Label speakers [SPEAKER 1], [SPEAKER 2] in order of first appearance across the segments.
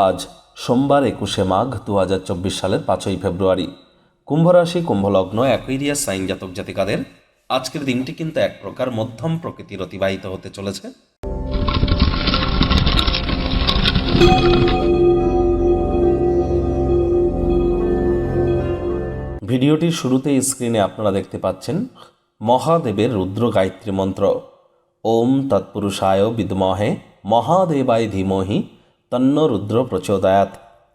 [SPEAKER 1] আজ সোমবার একুশে মাঘ দু হাজার চব্বিশ সালের পাঁচই ফেব্রুয়ারি। কুম্ভরাশি, কুম্ভলগ্ন, অ্যাকুইরিয়াস সাইন জাতক জাতিকাদের আজকের দিনটি কিন্তু এক প্রকার মধ্যম প্রকৃতির অতিবাহিত হতে চলেছে। ভিডিওটির শুরুতেই স্ক্রিনে আপনারা দেখতে পাচ্ছেন মহাদেবের রুদ্র গায়ত্রী মন্ত্র। ওম তৎপুরুষায় বিদ্মহে মহাদেবায় ধীমহি তন্ন রুদ্র প্রচোদয়াত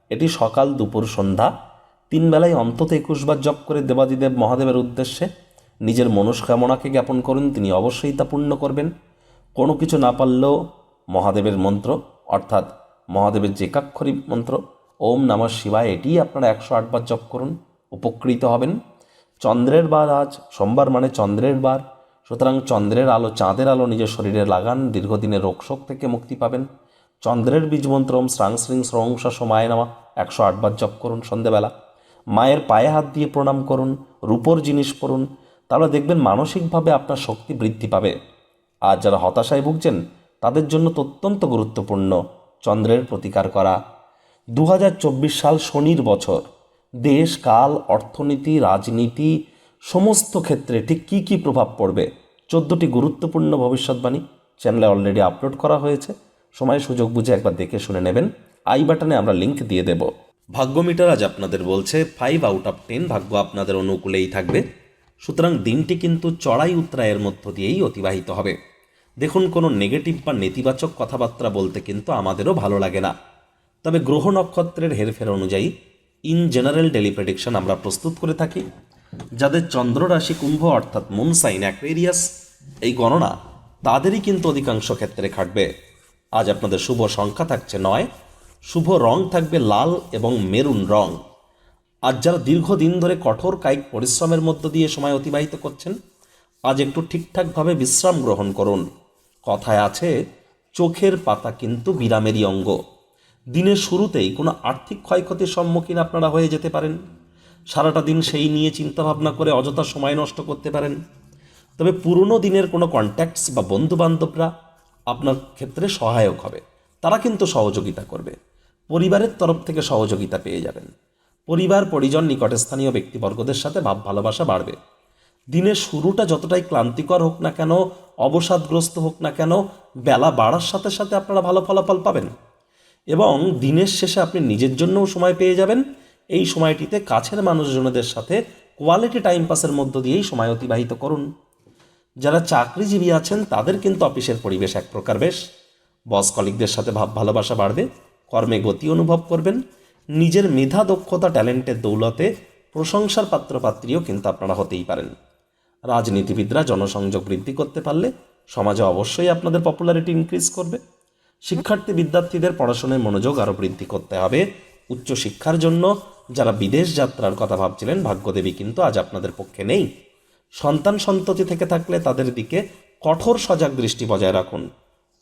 [SPEAKER 1] এটি সকাল দুপুর সন্ধ্যা। তিন বেলায় অন্তত একুশবার জপ করে দেবাদিদেব মহাদেবের উদ্দেশ্যে নিজের মনস্কামনাকে জ্ঞাপন করুন, তিনি অবশ্যই তা পূর্ণ করবেন। কোনো কিছু না পারলেও মহাদেবের মন্ত্র, অর্থাৎ মহাদেবের যেকাক্ষরী মন্ত্র, ওম নমঃ শিবায় এটিই আপনারা একশো আটবার জপ করুন, উপকৃত হবেন। চন্দ্রের বার আজ, সোমবার মানে চন্দ্রের বার। সুতরাং চন্দ্রের আলো, চাঁদের আলো নিজের শরীরে লাগান, দীর্ঘদিনের রোগশোক থেকে মুক্তি পাবেন। চন্দ্রের বীজ মন্ত্র ওম শ্রাং শ্রিং স্রংস সময় নামা, একশো আটবার জপ করুন সন্ধেবেলা। মায়ের পায়ে হাত দিয়ে প্রণাম করুন, রূপোর জিনিস পড়ুন, তাহলে দেখবেন মানসিকভাবে আপনার শক্তি বৃদ্ধি পাবে। আর যারা হতাশায় ভুগছেন, তাদের জন্য অত্যন্ত গুরুত্বপূর্ণ চন্দ্রের প্রতিকার করা। দু হাজার চব্বিশ সাল শনির বছর। দেশ, কাল, অর্থনীতি, রাজনীতি, সমস্ত ক্ষেত্রে ঠিক কী কী প্রভাব পড়বে? চোদ্দোটি গুরুত্বপূর্ণ ভবিষ্যৎবাণী চ্যানেলে অলরেডি আপলোড করা হয়েছে। সময় সুযোগ বুঝে একবার দেখে শুনে নেবেন। আই বাটনে আমরা লিংক দিয়ে দেব। ভাগ্য মিটার আজ আপনাদের বলছে ফাইভ আউট অফ টেন ভাগ্য আপনাদের অনুকূলেই থাকবে। সুতরাং দিনটি কিন্তু চড়াই উত্তরায়ের মধ্য দিয়েই অতিবাহিত হবে। দেখুন, কোনো নেগেটিভ বা নেতিবাচক কথাবার্তা বলতে কিন্তু আমাদেরও ভালো লাগে না। তবে গ্রহ নক্ষত্রের হেরফের অনুযায়ী ইন জেনারেল ডেলি আমরা প্রস্তুত করে থাকি। যাদের চন্দ্র রাশি কুম্ভ অর্থাৎ মুন সাইন অ্যাকুয়েরিয়াস এই গণনা তাদেরই কিন্তু অধিকাংশ ক্ষেত্রে খাটবে আজ আপনাদের শুভ সংখ্যা থাকছে নয়। শুভ রং থাকবে লাল এবং মেরুন রং। আজ যারা দীর্ঘদিন ধরে কঠোর কায়িক পরিশ্রমের মধ্য দিয়ে সময় অতিবাহিত করছেন, আজ একটু ঠিকঠাকভাবে বিশ্রাম গ্রহণ করুন। কথায় আছে, চোখের পাতা কিন্তু বিরামেরই অঙ্গ। দিনের শুরুতেই কোনো আর্থিক ক্ষয়ক্ষতির সম্মুখীন আপনারা হয়ে যেতে পারেন। সারাটা দিন সেই নিয়ে চিন্তাভাবনা করে অযথা সময় নষ্ট করতে পারেন। তবে পুরনো দিনের কোনো কন্ট্যাক্টস বা বন্ধুবান্ধবরা আপনার ক্ষেত্রে সহায়ক হবে। তারা কিন্তু সহযোগিতা করবে। পরিবারের তরফ থেকে সহযোগিতা পেয়ে যাবেন। পরিবার, পরিজন, নিকটস্থানীয় ব্যক্তিবর্গদের সাথে ভাব ভালোবাসা বাড়বে। দিনের শুরুটা যতটাই ক্লান্তিকর হোক না কেন, অবসাদগ্রস্ত হোক না কেন, বেলা বাড়ার সাথে সাথে আপনারা ভালো ফলাফল পাবেন। এবং দিনের শেষে আপনি নিজের জন্যও সময় পেয়ে যাবেন। এই সময়টিতে কাছের মানুষজনদের সাথে কোয়ালিটি টাইম পাসের মধ্য দিয়েই সময় অতিবাহিত করুন। যারা চাকরিজীবী আছেন, তাদের কিন্তু অফিসের পরিবেশ এক প্রকার বেশ। বস কলিকদের সাথে ভাব, ভালোবাসা বাড়বে, কর্মে গতি অনুভব করবেন, নিজের মেধা, দক্ষতা, ট্যালেন্টের দৌলতে প্রশংসার পাত্রপাত্রীও কিন্তু আপনারা হতেই পারেন। রাজনীতিবিদরা জনসংযোগ বৃদ্ধি করতে পারলে সমাজে অবশ্যই আপনাদের পপুলারিটি ইনক্রিজ করবে। শিক্ষার্থী বিদ্যার্থীদের পড়াশোনায় মনোযোগ আরও বৃদ্ধি করতে হবে। উচ্চশিক্ষার জন্য যারা বিদেশ যাত্রার কথা ভাবছিলেন, ভাগ্যদেবী কিন্তু আজ আপনাদের পক্ষে নেই। সন্তান সন্ততি থেকে থাকলে তাদের দিকে কঠোর সজাগ দৃষ্টি বজায় রাখুন।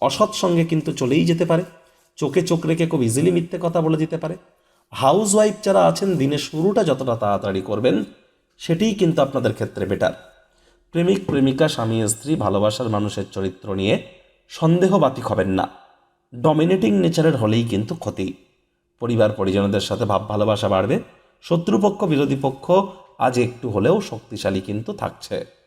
[SPEAKER 1] অসৎ সঙ্গে কিন্তু চলেই যেতে পারে। চোখে চোখ রেখে খুব ইজিলি মিথ্যে কথা বলে দিতে পারে। হাউস ওয়াইফ যারা আছেন, দিনের শুরুটা যতটা তাড়াতাড়ি করবেন, সেটিই কিন্তু আপনাদের ক্ষেত্রে বেটার প্রেমিক, প্রেমিকা, স্বামী, স্ত্রী, ভালোবাসার মানুষের চরিত্র নিয়ে সন্দেহবাতিক হবেন না। ডমিনেটিং নেচারের হলেই কিন্তু ক্ষতি। পরিবার পরিজনদের সাথে ভাব ভালোবাসা বাড়বে। শত্রুপক্ষ, বিরোধী পক্ষ আজ একটু হলেও শক্তিশালী কিন্তু থাকছে।